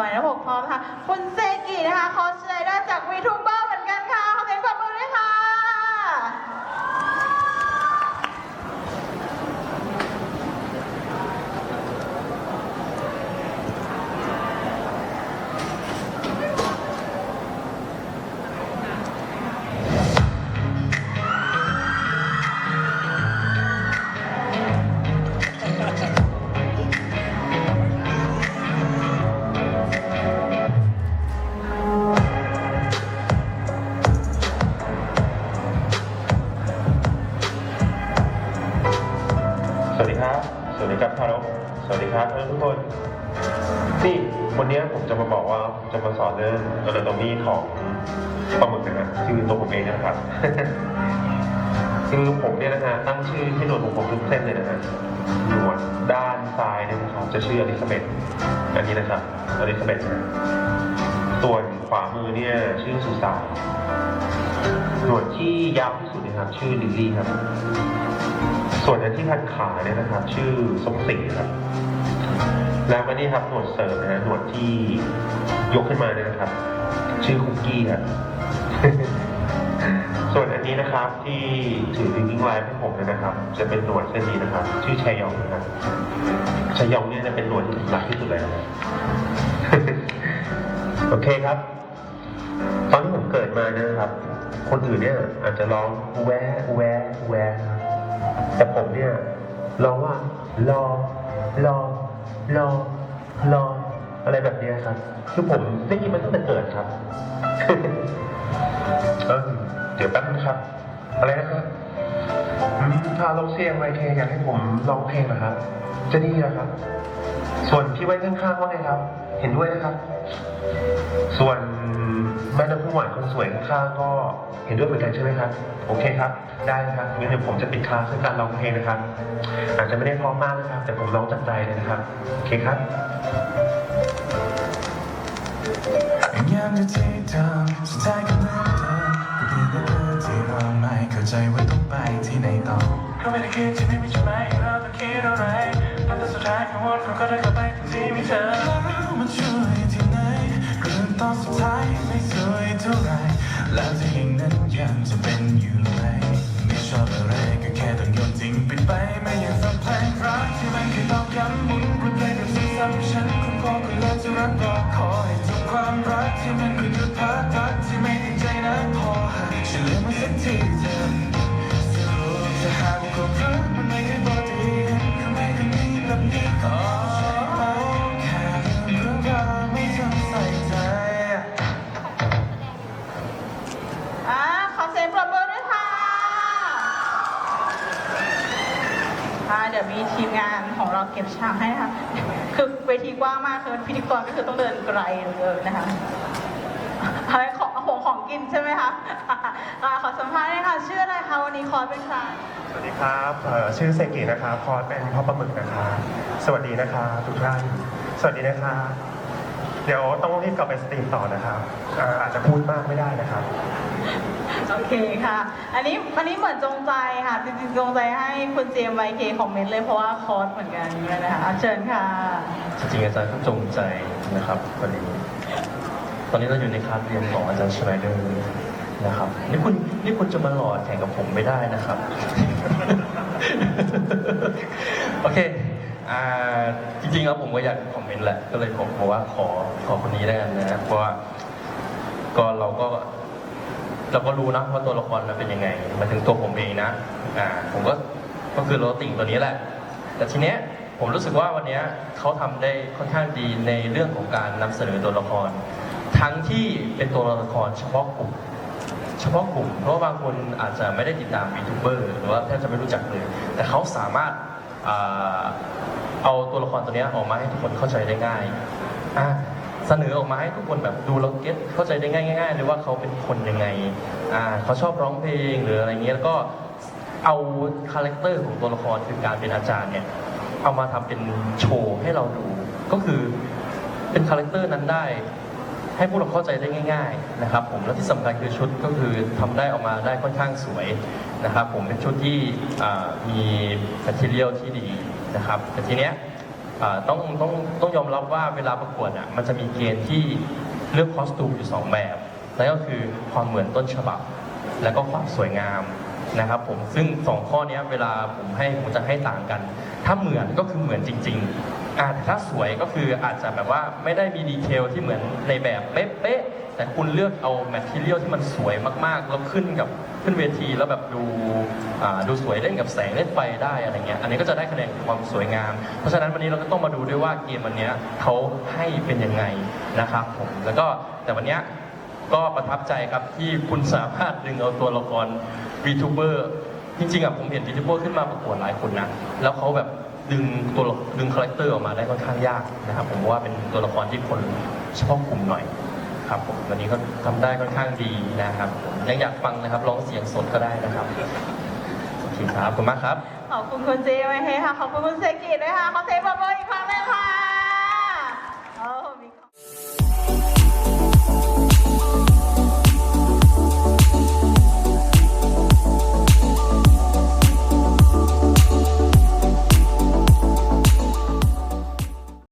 หมายเลขหกพร้อมค่ะ คุณเซกินะคะขอเชิญ วัสดีครับ สวัสดีครับทารกสวัสดีครับทุกคน นี่วันนี้ผมจะมาบอกว่าผมจะมาสอนเรื่อง anatomy ของปลาหมึกนะฮะคือตัวผมเองนะครับคือผมเนี่ยนะฮะตั้งชื่อให้หนวดของผมทุกเส้นเลยนะฮะหนวดด้านซ้ายเนี่ยนะครับจะชื่ออลิซาเบธอันนี้นะครับอลิซาเบธ ส่วนขวามือเนี่ยชื่อสุสานหนวดที่ยาวที่สุดนะครับ ชื่อลิลลี่ครับ ส่วนอันที่พันขาเนี่ยนะครับ ชื่อสมศรีครับ แล้วก็นี่ครับหนวดเสริมนะหนวดที่ยกขึ้นมาเนี่ยนะครับ ชื่อคุกกี้ครับส่วนอันนี้นะครับที่ถือลิงกิ้งไลน์ให้ผมเนี่ยนะครับ จะเป็นหนวดเส้นนี้นะครับ ชื่อชายองนะครับชายองเนี่ยจะเป็นหนวดที่ผมรักที่สุดเลยนะครับ โอเคครับ ตอนที่ผมเกิดมาเนี่ยนะครับ คนอื่นเนี่ยอาจจะร้องแวะแวะแวะแต่ผมเนี่ยร้องว่า รอรอรอรออะไรแบบนี้ครับ คือผมได้ยินมันตั้งแต่เกิดครับเออเดี๋ยวแป๊บนะครับ อะไรนะครับถ้าลงเสียงไมเคอยากให้ผมร้องเพลงนะครับ จะดีนะครับ ส่วนพี่ไว้ข้างๆว่าไงครับ เห็นด้วยนะครับ ส่วนแม่น้ำผู้หวานคนสวยข้างก็เห็นด้วยเหมือนกันใช่ไหมครับโอเคครับ ได้ครับงั้นเดี๋ยวผมจะปิดคลาสด้วยการร้องเพลงนะครับ อาจจะไม่ได้พร้อมมากนะครับ แต่ผมร้องจากใจเลยนะครับ โอเคครับยังอยู่ที่เดิมสุดท้ายก็เหมือนเดิมก็เพียงแต่เรื่อที่เราไม่เข้าใจว่าต้องไปที่ไหนต่อก็ไม่ได้คิดที่ไม่มีใช่ไหมเราต้องคิดอะไรแต่สุดท้ายก็วนเราก็ได้กลับไปที่มีเธอ ตอนสุดท้ายไม่สวยเท่าไรแล้วที่อย่งนั้นยังจะเป็นอยู่ไหมไม่ชอบอะไรก็แค่ต้องโยนทิ้งไปไปไม่อยากฟังเพลงรักที่มันเคยตอกย้ำหมุนรีเพลยแบบซ้ำๆฉันคงพอก็เลิกจะรักรอขอให้จบความรักที่มันเคยหยุดพักรักที่ไม่ติดใจนั้นพอฉันลือกมาสักทีเถอะสู้จะหากว่าความรักมันไม่เคยบอกจะเห็นก็ไม่เคยมีแบบนี้ เราเก็บฉากให้นะคะ คือเวทีกว้างมากคือพิธีกรก็คือต้องเดินไกลเลยนะคะอะไรของห่วงของกินใช่ไหมคะอ่าขอสัมภาษณ์หน่อยค่ะชื่ออะไรคะวันนี้คอร์สเป็นใครสวัสดีครับเอ่อชื่อเซกินะครับคอร์สเป็นพ่อปลาหมึกนะครับสวัสดีนะครับทุกท่าน สวัสดีนะครับ เดี๋ยวต้องรีบกลับไปสตรีมต่อนะครับเอ่ออาจจะพูดมากไม่ได้นะครับ โอเคค่ะ อันนี้อันนี้เหมือนจงใจค่ะ จริงๆ จงใจให้คุณเจมไวเคคอมเมนต์เลยเพราะว่าคอร์สเหมือนกันเลยนะคะอะเชิญค่ะ จริงๆอาจารย์ก็จงใจนะครับวันนี้ ตอนนี้เราอยู่ในคลาสเรียนของอาจารย์ชไนเดอร์นะครับนี่คุณนี่คุณจะมาหลอดแข่งกับผมไม่ได้นะครับ โอเค อ่าจริงๆแล้วผมก็อยากคอมเมนต์แหละ ก็เลยผมบอกว่าขอขอคนนี้ได้กันนะเพราะว่าก็เราก็ เราก็รู้นะว่าตัวละครมันเป็นยังไงมาถึงตัวผมเองนะอ่า ผมก็ก็คือโรติ่งตัวนี้แหละ แต่ทีเนี้ยผมรู้สึกว่าวันเนี้ยเขาทำได้ค่อนข้างดีในเรื่องของการนำเสนอตัวละคร ทั้งที่เป็นตัวละครเฉพาะกลุ่มเฉพาะกลุ่ม เพราะบางคนอาจจะไม่ได้ติดตามวีทูเบอร์หรือว่าแทบจะไม่รู้จักเลย แต่เขาสามารถอ่า เอาตัวละครตัวนี้ออกมาให้ทุกคนเข้าใจได้ง่ายอะเสนอออกมาให้ทุกคนแบบดูแล้วเก็ตเข้าใจได้ง่ายๆเลยว่าเขาเป็นคนยังไงอ่าเขาชอบร้องเพลงหรืออะไรเงี้ยแล้วก็เอาคาแรคเตอร์ของตัวละครคือการเป็นอาจารย์เนี่ยเอามาทำเป็นโชว์ให้เราดูก็คือเป็นคาแรคเตอร์นั้นได้ ให้พวกเราเข้าใจได้ง่าย ๆ นะครับ ผมและที่สำคัญคือชุดก็คือทำได้ออกมาได้ค่อนข้างสวยนะครับ ผมเป็นชุดที่มีแมทเทียลที่ดี นะครับ แต่ทีเนี้ยต้องต้องต้องยอมรับว่าเวลาประกวดอะมันจะมีเกณฑ์ที่เลือกคอสตูมอยู่สองแบบนั่นก็คือความเหมือนต้นฉบับ และก็ความสวยงามนะครับผมซึ่งสองข้อนี้เวลาผมให้ผมจะให้ต่างกัน ถ้าเหมือนก็คือเหมือนจริง อ่าแต่ถ้าสวยก็คืออาจจะแบบว่าไม่ได้มีดีเทลที่เหมือนในแบบเป๊ะๆแต่คุณเลือกเอาแมทเทียลที่มันสวยมากๆ แล้วขึ้นกับขึ้นเวทีแล้วแบบดูดูสวยเล่นกับแสงเล่นไฟได้อะไรเงี้ยอันนี้ก็จะได้คะแนนความสวยงาม เพราะฉะนั้นวันนี้เราก็ต้องมาดูด้วยว่าเกมวันนี้เขาให้เป็นยังไงนะครับผมแล้วก็แต่วันเนี้ยก็ประทับใจครับที่คุณสามารถดึงเอาตัวละคร VTuber จริงๆอะผมเห็น VTuber ขึ้นมาประกวดหลายคนนะแล้วเขาแบบ ดึงตัวดึงคาแรคเตอร์ออกมาได้ค่อนข้างยากนะครับ ผมว่าเป็นตัวละครที่คนเฉพาะกลุ่มหน่อยครับผมวันนี้ก็ทำได้ค่อนข้างดีนะครับผมยังอยากฟังนะครับร้องเสียงสดก็ได้นะครับขอบคครับขอบคุณมากครับ ขอบคุณคุณเจไว้ให้ค่ะ ขอบคุณคุณเซกิด้วยค่ะขอเซฟบอลอีกครั้งหนึงค่ะ